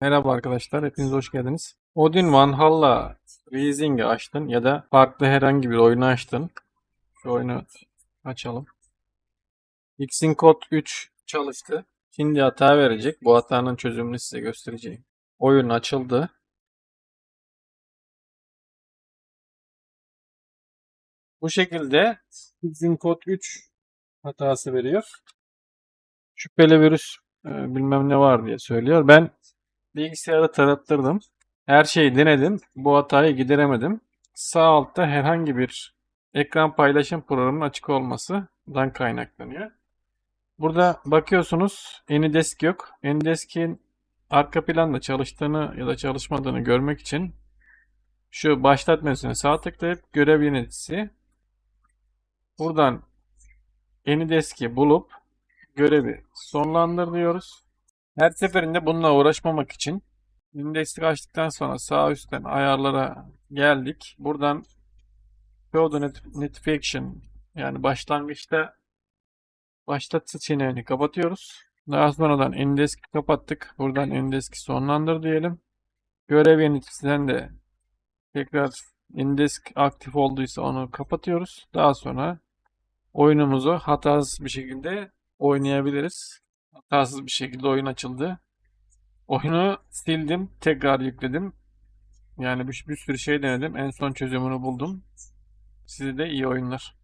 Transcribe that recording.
Merhaba arkadaşlar, hepiniz hoş geldiniz. Odin Valhalla Rising'i açtın ya da farklı herhangi bir oyunu açtın. Şu oyunu açalım. Xing Code 3 çalıştı. Şimdi hata verecek. Bu hatanın çözümünü size göstereceğim. Oyun açıldı. Bu şekilde Xing Code 3 hatası veriyor. Şüpheli virüs e, bilmem ne var diye söylüyor. Ben Bilgisayarı tarattırdım. Her şeyi denedim. Bu hatayı gideremedim. Sağ altta herhangi bir ekran paylaşım programının açık olmasından kaynaklanıyor. Burada bakıyorsunuz AnyDesk yok. AnyDesk'in arka planda çalıştığını ya da çalışmadığını görmek için şu başlat menüsüne sağ tıklayıp görev yöneticisi buradan AnyDesk'i bulup görevi sonlandır diyoruz. Her seferinde bununla uğraşmamak için indeksi açtıktan sonra sağ üstten ayarlara geldik. Buradan not- Notification yani başlangıçta başlat seçeneğini kapatıyoruz. Daha sonradan indeski kapattık. Buradan indeski sonlandır diyelim. Görev yöneticisinden de tekrar indesk aktif olduysa onu kapatıyoruz. Daha sonra oyunumuzu hatasız bir şekilde oynayabiliriz. Hatasız bir şekilde oyun açıldı. Oyunu sildim, tekrar yükledim. Yani bir, bir sürü şey denedim. En son çözümünü buldum. Size de iyi oyunlar.